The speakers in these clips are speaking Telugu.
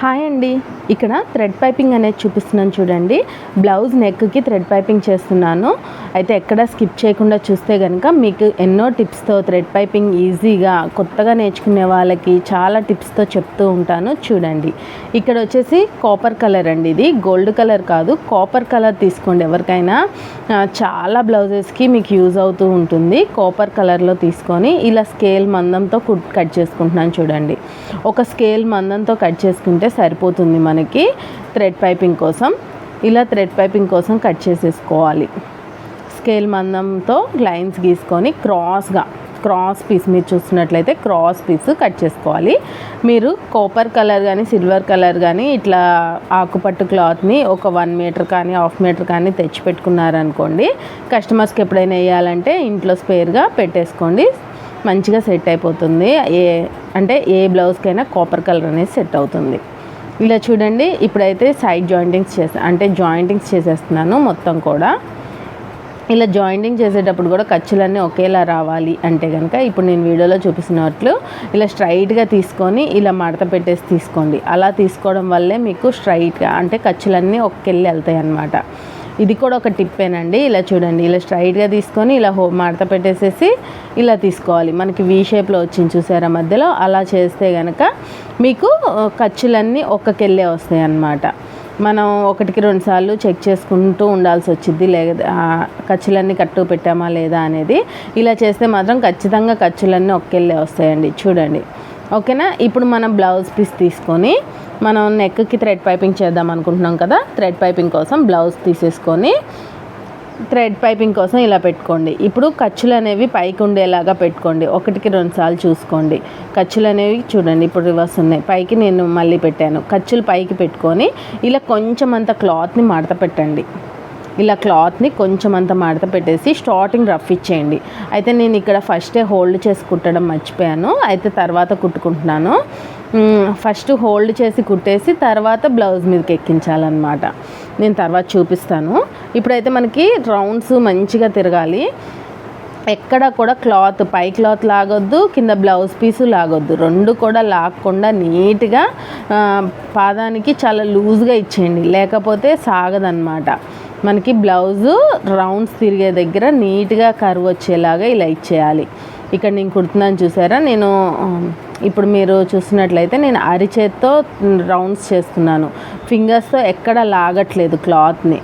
హాయ్ అండి. ఇక్కడ థ్రెడ్ పైపింగ్ అనేది చూపిస్తున్నాను చూడండి. బ్లౌజ్ నెక్కి థ్రెడ్ పైపింగ్ చేస్తున్నాను. అయితే ఎక్కడ స్కిప్ చేయకుండా చూస్తే కనుక మీకు ఎన్నో టిప్స్తో థ్రెడ్ పైపింగ్ ఈజీగా కొత్తగా నేర్చుకునే వాళ్ళకి చాలా టిప్స్తో చెప్తూ ఉంటాను చూడండి. ఇక్కడ వచ్చేసి కాపర్ కలర్ అండి ఇది. గోల్డ్ కలర్ కాదు కాపర్ కలర్ తీసుకోండి ఎవరికైనా. చాలా బ్లౌజెస్కి మీకు యూజ్ అవుతూ ఉంటుంది. కాపర్ కలర్లో తీసుకొని ఇలా స్కేల్ మందంతో కుట్ కట్ చేసుకుంటున్నాను చూడండి. ఒక స్కేల్ మందంతో కట్ చేసుకుంటే సరిపోతుంది మనకి థ్రెడ్ పైపింగ్ కోసం. ఇలా థ్రెడ్ పైపింగ్ కోసం కట్ చేసేసుకోవాలి. స్కేల్ మందంతో లైన్స్ గీసుకొని క్రాస్గా క్రాస్ పీస్ మీరు చూస్తున్నట్లయితే క్రాస్ పీస్ కట్ చేసుకోవాలి. మీరు కాపర్ కలర్ కానీ సిల్వర్ కలర్ కానీ ఇట్లా ఆకుపట్టు క్లాత్ని ఒక వన్ మీటర్ కానీ హాఫ్ మీటర్ కానీ తెచ్చి పెట్టుకున్నారనుకోండి కస్టమర్స్కి ఎప్పుడైనా వేయాలంటే ఇంట్లో స్పేర్గా పెట్టేసుకోండి. మంచిగా సెట్ అయిపోతుంది. ఏ అంటే ఏ బ్లౌజ్కైనా కాపర్ కలర్ అనేది సెట్ అవుతుంది. ఇలా చూడండి ఇప్పుడైతే సైడ్ జాయింటింగ్స్ చేసా అంటే జాయింటింగ్స్ చేసేస్తున్నాను మొత్తం కూడా. ఇలా జాయింటింగ్ చేసేటప్పుడు కూడా ఖర్చులన్నీ ఒకేలా రావాలి అంటే కనుక ఇప్పుడు నేను వీడియోలో చూపిస్తున్నట్లు ఇలా స్ట్రైట్గా తీసుకొని ఇలా మడత పెట్టేసి తీసుకోండి. అలా తీసుకోవడం వల్లే మీకు స్ట్రైట్గా అంటే ఖర్చులన్నీ ఒక్కెళ్ళి వెళ్తాయి అన్నమాట ఇది కూడా ఒక టిప్పేనండి ఇలా చూడండి ఇలా స్ట్రైట్గా తీసుకొని ఇలా హో మడత పెట్టేసేసి ఇలా తీసుకోవాలి. మనకి వీ షేప్లో వచ్చింది చూసారా మధ్యలో? అలా చేస్తే కనుక మీకు ఖర్చులన్నీ ఒక్కకెళ్ళే వస్తాయి అన్నమాట మనం ఒకటికి రెండు సార్లు చెక్ చేసుకుంటూ ఉండాల్సి వచ్చింది లేదా ఖర్చులన్నీ కట్టు పెట్టామా లేదా అనేది. ఇలా చేస్తే మాత్రం ఖచ్చితంగా ఖర్చులన్నీ ఒక్కెళ్ళే వస్తాయండి. చూడండి. ఓకేనా? ఇప్పుడు మనం బ్లౌజ్ పీస్ తీసుకొని మనం నెక్కి థ్రెడ్ పైపింగ్ చేద్దాం అనుకుంటున్నాం కదా? థ్రెడ్ పైపింగ్ కోసం బ్లౌజ్ తీసేసుకొని థ్రెడ్ పైపింగ్ కోసం ఇలా పెట్టుకోండి. ఇప్పుడు ఖర్చులు అనేవి పైకి ఉండేలాగా పెట్టుకోండి. ఒకటికి రెండు సార్లు చూసుకోండి. ఖర్చులు అనేవి చూడండి. ఇప్పుడు రివర్స్ ఉన్నాయి. పైకి నేను మళ్ళీ పెట్టాను. ఖర్చులు పైకి పెట్టుకొని ఇలా కొంచెం అంత క్లాత్ని మడత పెట్టండి. ఇలా క్లాత్ని కొంచెం అంత మడత పెట్టేసి స్టార్టింగ్ రఫ్ ఇచ్చేయండి. అయితే నేను ఇక్కడ ఫస్టే హోల్డ్ చేసి కుట్టడం మర్చిపోయాను. అయితే తర్వాత కుట్టుకుంటున్నాను. ఫస్ట్ హోల్డ్ చేసి కుట్టేసి తర్వాత బ్లౌజ్ మీదకి ఎక్కించాలన్నమాట. నేను తర్వాత చూపిస్తాను. ఇప్పుడైతే మనకి రౌండ్స్ మంచిగా తిరగాలి. ఎక్కడ కూడా క్లాత్ పై క్లాత్ లాగొద్దు కింద బ్లౌజ్ పీసు లాగొద్దు. రెండు కూడా లాగకుండా నీట్గా పాదానికి చాలా లూజ్గా ఇచ్చేయండి. లేకపోతే సాగదన్నమాట. మనకి బ్లౌజు రౌండ్స్ తిరిగే దగ్గర నీట్గా కర్వ్ వచ్చేలాగా ఇలా ఇచ్చేయాలి. ఇక్కడ నేను కుడుతున్నాను చూసారా? నేను ఇప్పుడు మీరు చూసినట్లయితే నేను అరిచేత్తో రౌండ్స్ చేస్తున్నాను. ఫింగర్స్తో ఎక్కడ లాగట్లేదు క్లాత్ని.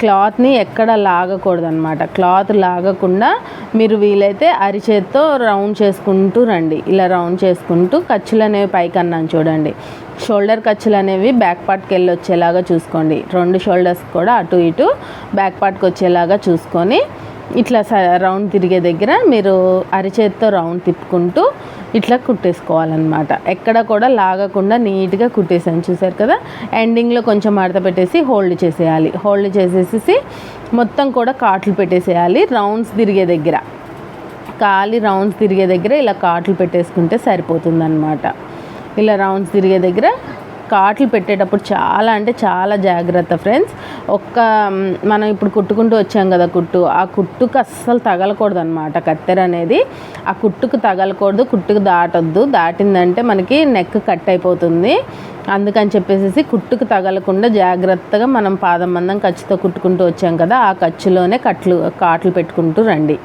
క్లాత్ని ఎక్కడ లాగకూడదు అనమాట క్లాత్ లాగకుండా మీరు వీలైతే అరిచేత్తో రౌండ్ చేసుకుంటూ రండి. ఇలా రౌండ్ చేసుకుంటూ ఖర్చులు అనేవి పైకి అన్నాను చూడండి. షోల్డర్ ఖర్చులు అనేవి బ్యాక్ పార్ట్కి వెళ్ళి వచ్చేలాగా చూసుకోండి. రెండు షోల్డర్స్ కూడా అటు ఇటు బ్యాక్ పార్ట్కి వచ్చేలాగా చూసుకొని ఇట్లా స రౌండ్ తిరిగే దగ్గర మీరు అరిచేతితో రౌండ్ తిప్పుకుంటూ ఇట్లా కుట్టేసుకోవాలన్నమాట. ఎక్కడ కూడా లాగకుండా నీట్గా కుట్టేసాను చూసారు కదా? ఎండింగ్లో కొంచెం మడత పెట్టేసి హోల్డ్ చేసేయాలి. హోల్డ్ చేసేసి మొత్తం కూడా కాట్లు పెట్టేసేయాలి. రౌండ్స్ తిరిగే దగ్గర. ఖాళీ రౌండ్స్ తిరిగే దగ్గర ఇలా కాట్లు పెట్టేసుకుంటే సరిపోతుందన్నమాట. ఇలా రౌండ్స్ తిరిగే దగ్గర కాట్లు పెట్టేటప్పుడు చాలా అంటే చాలా జాగ్రత్త ఫ్రెండ్స్. ఒక్క మనం ఇప్పుడు కుట్టుకుంటూ వచ్చాం కదా కుట్టు ఆ కుట్టుకు అస్సలు తగలకూడదు అనమాట కత్తెర అనేది. ఆ కుట్టుకు తగలకూడదు కుట్టుకు దాటొద్దు. దాటిందంటే మనకి నెక్ కట్ అయిపోతుంది. అందుకని చెప్పేసి కుట్టుకు తగలకుండా జాగ్రత్తగా మనం పాదం మందం ఖర్చుతో కుట్టుకుంటూ వచ్చాం కదా ఆ ఖర్చులోనే కట్లు కాట్లు పెట్టుకుంటూ రండి.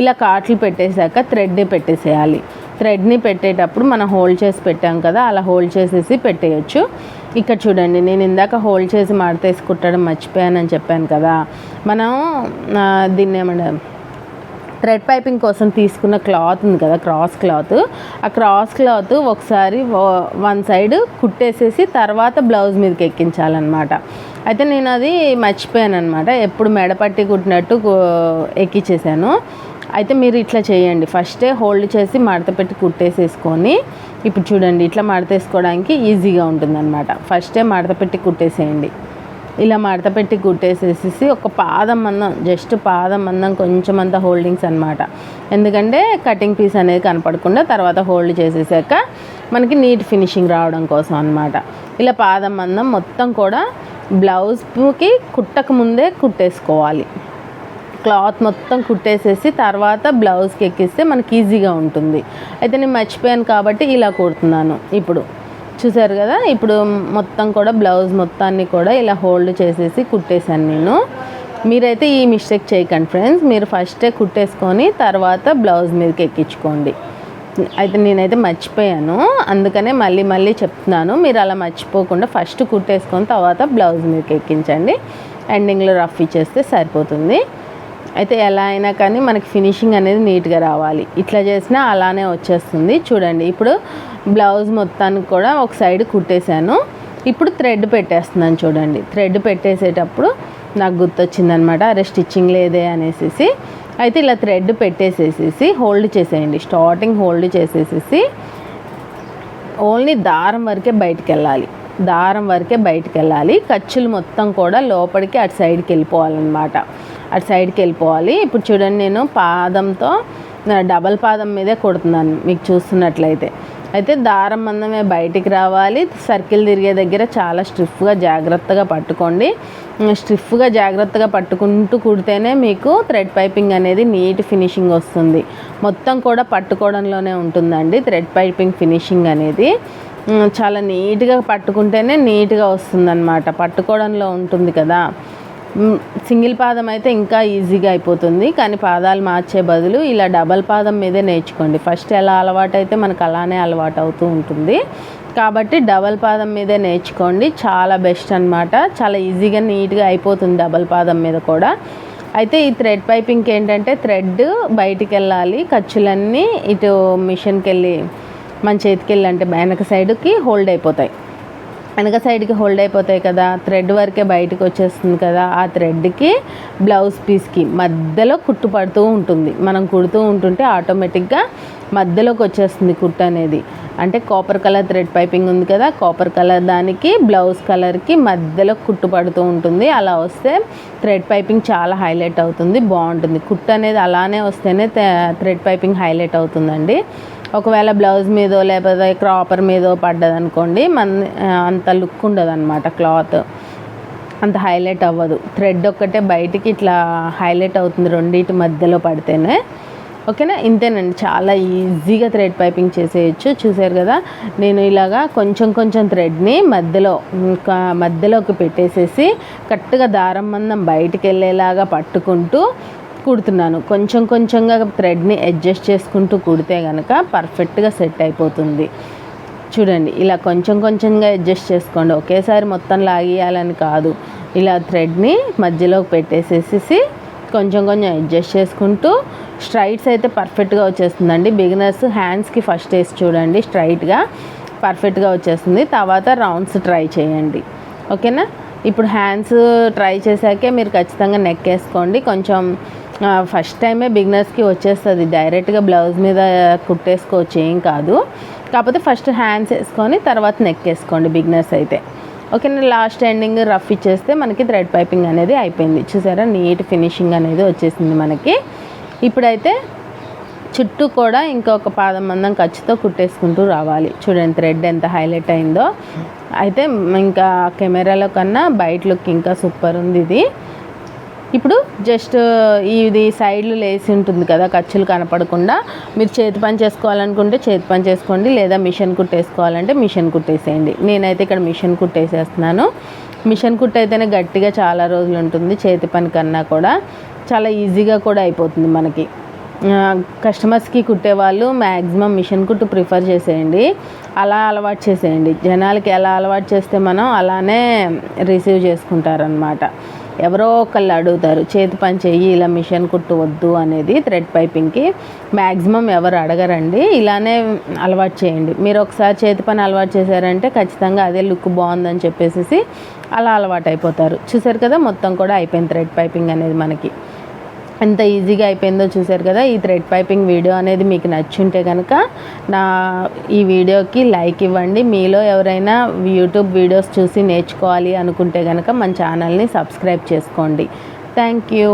ఇలా కాట్లు పెట్టేశాక థ్రెడ్ పెట్టేసేయాలి. థ్రెడ్ని పెట్టేటప్పుడు మనం హోల్డ్ చేసి పెట్టాం కదా అలా హోల్డ్ చేసేసి పెట్టేయచ్చు. ఇక్కడ చూడండి నేను ఇందాక హోల్డ్ చేసి మాడతేసి కుట్టడం మర్చిపోయానని చెప్పాను కదా. మనం దీన్ని ఏమంటారు? థ్రెడ్ పైపింగ్ కోసం తీసుకున్న క్లాత్ ఉంది కదా క్రాస్ క్లాత్. ఆ క్రాస్ క్లాత్ ఒకసారి వన్ సైడ్ కుట్టేసేసి తర్వాత బ్లౌజ్ మీదకి ఎక్కించాలన్నమాట. అయితే నేను అది మర్చిపోయాను అనమాట ఎప్పుడు మెడపట్టి కుట్టినట్టు ఎక్కించేసాను అయితే మీరు ఇట్లా చేయండి. ఫస్టే హోల్డ్ చేసి మడత పెట్టి కుట్టేసేసుకొని ఇప్పుడు చూడండి ఇట్లా మడతేసుకోవడానికి ఈజీగా ఉంటుందన్నమాట. ఫస్టే మడత పెట్టి కుట్టేసేయండి. ఇలా మడత పెట్టి కుట్టేసేసి ఒక పాదం మందం జస్ట్ పాదం మందం కొంచెం అంత హోల్డింగ్స్ అనమాట ఎందుకంటే కటింగ్ పీస్ అనేది కనపడకుండా తర్వాత హోల్డ్ చేసేసాక మనకి నీట్ ఫినిషింగ్ రావడం కోసం అనమాట ఇలా పాదం మందం మొత్తం కూడా బ్లౌజ్కి కుట్టక ముందే కుట్టేసుకోవాలి. క్లాత్ మొత్తం కుట్టేసేసి తర్వాత బ్లౌజ్కి ఎక్కిస్తే మనకి ఈజీగా ఉంటుంది. అయితే నేను మర్చిపోయాను కాబట్టి ఇలా కుడుతున్నాను. ఇప్పుడు చూసారు కదా? ఇప్పుడు మొత్తం కూడా బ్లౌజ్ మొత్తాన్ని కూడా ఇలా హోల్డ్ చేసేసి కుట్టేశాను నేను. మీరైతే ఈ మిస్టేక్ చేయకండి ఫ్రెండ్స్. మీరు ఫస్టే కుట్టేసుకొని తర్వాత బ్లౌజ్ మీదకి ఎక్కించుకోండి. అయితే నేనైతే మర్చిపోయాను. అందుకనే మళ్ళీ మళ్ళీ చెప్తున్నాను. మీరు అలా మర్చిపోకుండా ఫస్ట్ కుట్టేసుకొని తర్వాత బ్లౌజ్ మీదకి ఎక్కించండి. ఎండింగ్లో రఫ్ ఇచ్చేస్తే సరిపోతుంది. అయితే ఎలా అయినా కానీ మనకి ఫినిషింగ్ అనేది నీట్గా రావాలి. ఇట్లా చేసినా అలానే వచ్చేస్తుంది. చూడండి ఇప్పుడు బ్లౌజ్ మొత్తానికి కూడా ఒక సైడ్ కుట్టేశాను. ఇప్పుడు థ్రెడ్ పెట్టేస్తున్నాను చూడండి. థ్రెడ్ పెట్టేసేటప్పుడు నాకు గుర్తొచ్చిందనమాట అరే స్టిచ్చింగ్ లేదే అనేసి అయితే ఇలా థ్రెడ్ పెట్టేసేసేసి హోల్డ్ చేసేయండి. స్టార్టింగ్ హోల్డ్ చేసేసేసి ఓన్లీ దారం వరకే బయటికి వెళ్ళాలి దారం వరకే బయటికి వెళ్ళాలి ఖర్చులు మొత్తం కూడా లోపలికి అటు సైడ్కి వెళ్ళిపోవాలన్నమాట. అటు సైడ్కి వెళ్ళిపోవాలి. ఇప్పుడు చూడండి నేను పాదంతో డబల్ పాదం మీదే కొడుతున్నాను మీకు చూస్తున్నట్లయితే. అయితే దారం మందమే బయటికి రావాలి. సర్కిల్ తిరిగే దగ్గర చాలా స్టిఫ్గా జాగ్రత్తగా పట్టుకోండి. స్టిఫ్గా జాగ్రత్తగా పట్టుకుంటూ కుడితేనే మీకు థ్రెడ్ పైపింగ్ అనేది నీట్ ఫినిషింగ్ వస్తుంది. మొత్తం కూడా పట్టుకోవడంలోనే ఉంటుందండి థ్రెడ్ పైపింగ్ ఫినిషింగ్ అనేది. చాలా నీట్గా పట్టుకుంటేనే నీట్గా వస్తుందన్నమాట. పట్టుకోవడంలో ఉంటుంది కదా. సింగిల్ పాదం అయితే ఇంకా ఈజీగా అయిపోతుంది కానీ పాదాలు మార్చే బదులు ఇలా డబల్ పాదం మీదే నేర్చుకోండి. ఫస్ట్ ఎలా అలవాటు అయితే మనకు అలానే అలవాటు అవుతూ ఉంటుంది. కాబట్టి డబల్ పాదం మీదే నేర్చుకోండి చాలా బెస్ట్ అనమాట చాలా ఈజీగా నీట్గా అయిపోతుంది డబల్ పాదం మీద కూడా. అయితే ఈ థ్రెడ్ పైపింగ్కి ఏంటంటే థ్రెడ్ బయటికి వెళ్ళాలి ఖర్చులన్నీ ఇటు మిషన్కి వెళ్ళి మన చేతికి వెళ్ళి అంటే వెనక సైడ్కి హోల్డ్ అయిపోతాయి. వెనక సైడ్కి హోల్డ్ అయిపోతాయి కదా థ్రెడ్ వరకే బయటకు వచ్చేస్తుంది కదా ఆ థ్రెడ్కి బ్లౌజ్ పీస్కి మధ్యలో కుట్టు పడుతూ ఉంటుంది. మనం కుడుతూ ఉంటుంటే ఆటోమేటిక్గా మధ్యలోకి వచ్చేస్తుంది కుట్టు అనేది. అంటే కాపర్ కలర్ థ్రెడ్ పైపింగ్ ఉంది కదా కాపర్ కలర్ దానికి బ్లౌజ్ కలర్కి మధ్యలో కుట్టు పడుతూ ఉంటుంది. అలా వస్తే థ్రెడ్ పైపింగ్ చాలా హైలైట్ అవుతుంది బాగుంటుంది. కుట్టు అనేది అలానే వస్తేనే థ్రెడ్ పైపింగ్ హైలైట్ అవుతుందండి. ఒకవేళ బ్లౌజ్ మీదో లేకపోతే క్రాపర్ మీదో పడ్డదనుకోండి మన అంత లుక్ ఉండదు అనమాట క్లాత్. అంత హైలైట్ అవ్వదు. థ్రెడ్ ఒక్కటే బయటికి ఇట్లా హైలైట్ అవుతుంది రెండింటి మధ్యలో పడితేనే. ఓకేనా? ఇంతేనండి. చాలా ఈజీగా థ్రెడ్ పైపింగ్ చేసేయచ్చు. చూసారు కదా? నేను ఇలాగా కొంచెం కొంచెం థ్రెడ్ని మధ్యలో ఇంకా మధ్యలోకి పెట్టేసేసి కరెక్ట్గా దారం మందం బయటికి వెళ్ళేలాగా పట్టుకుంటూ కుడుతున్నాను. కొంచెం కొంచెంగా థ్రెడ్ని అడ్జస్ట్ చేసుకుంటూ కుడితే కనుక పర్ఫెక్ట్గా సెట్ అయిపోతుంది. చూడండి ఇలా కొంచెం కొంచెంగా అడ్జస్ట్ చేసుకోండి. ఒకేసారి మొత్తం లాగేయాలని కాదు. ఇలా థ్రెడ్ని మధ్యలో పెట్టేసేసి కొంచెం కొంచెం అడ్జస్ట్ చేసుకుంటూ స్ట్రైట్స్ అయితే పర్ఫెక్ట్గా వచ్చేస్తుందండి. బిగినర్స్ హ్యాండ్స్కి ఫస్ట్ వేసి చూడండి స్ట్రైట్గా పర్ఫెక్ట్గా వచ్చేస్తుంది. తర్వాత రౌండ్స్ ట్రై చేయండి. ఓకేనా? ఇప్పుడు హ్యాండ్స్ ట్రై చేశాకే మీరు ఖచ్చితంగా నెక్ వేసుకోండి. కొంచెం ఫస్ట్ టైమే బిగినర్స్కి వచ్చేస్తుంది. డైరెక్ట్గా బ్లౌజ్ మీద కుట్టేసుకోవచ్చు ఏం కాదు. కాకపోతే ఫస్ట్ హ్యాండ్స్ వేసుకొని తర్వాత నెక్ వేసుకోండి బిగినర్స్ అయితే. ఓకేనా లాస్ట్ ఎండింగ్ రఫ్ ఇచ్చేస్తే మనకి థ్రెడ్ పైపింగ్ అనేది అయిపోయింది. చూసారా? నీట్ ఫినిషింగ్ అనేది వచ్చేసింది మనకి. ఇప్పుడైతే చుట్టూ కూడా ఇంకొక పాదం మందం ఖర్చుతో కుట్టేసుకుంటూ రావాలి. చూడండి థ్రెడ్ ఎంత హైలైట్ అయిందో. అయితే ఇంకా కెమెరాలో కన్నా బయట లుక్ ఇంకా సూపర్ ఉంది ఇది. ఇప్పుడు జస్ట్ ఇది సైడ్లు లేసి ఉంటుంది కదా ఖర్చులు కనపడకుండా మీరు చేతి పని చేసుకోవాలనుకుంటే చేతి పని చేసుకోండి లేదా మిషన్ కుట్టేసుకోవాలంటే మిషన్ కుట్టేసేయండి. నేనైతే ఇక్కడ మిషన్ కుట్టేసేస్తున్నాను. మిషన్ కుట్టు అయితేనే గట్టిగా చాలా రోజులు ఉంటుంది చేతి పని కన్నా కూడా. చాలా ఈజీగా కూడా అయిపోతుంది మనకి. కస్టమర్స్కి కుట్టేవాళ్ళు మ్యాక్సిమం మిషన్ కుట్టు ప్రిఫర్ చేసేయండి. అలా అలవాటు చేసేయండి. జనాలకి ఎలా అలవాటు చేస్తే మనం అలానే రిసీవ్ చేసుకుంటారనమాట ఎవరో ఒకళ్ళు అడుగుతారు చేతి పని చెయ్యి ఇలా మిషన్ కుట్టు వద్దు అనేది థ్రెడ్ పైపింగ్కి మ్యాక్సిమం ఎవరు అడగరండి. ఇలానే అలవాటు చేయండి. మీరు ఒకసారి చేతి పని అలవాటు చేశారంటే ఖచ్చితంగా అదే లుక్ బాగుందని చెప్పేసి అలా అలవాటు అయిపోతారు. చూసారు కదా మొత్తం కూడా అయిపోయింది థ్రెడ్ పైపింగ్ అనేది మనకి. ఎంత ఈజీగా అయిపోయిందో చూసారు కదా ఈ థ్రెడ్ పైపింగ్ వీడియో అనేది మీకు నచ్చుంటే కనుక నా ఈ వీడియోకి లైక్ ఇవ్వండి. మీలో ఎవరైనా యూట్యూబ్ వీడియోస్ చూసి నేర్చుకోవాలి అనుకుంటే కనుక మన ఛానల్ని సబ్స్క్రైబ్ చేసుకోండి. Thank you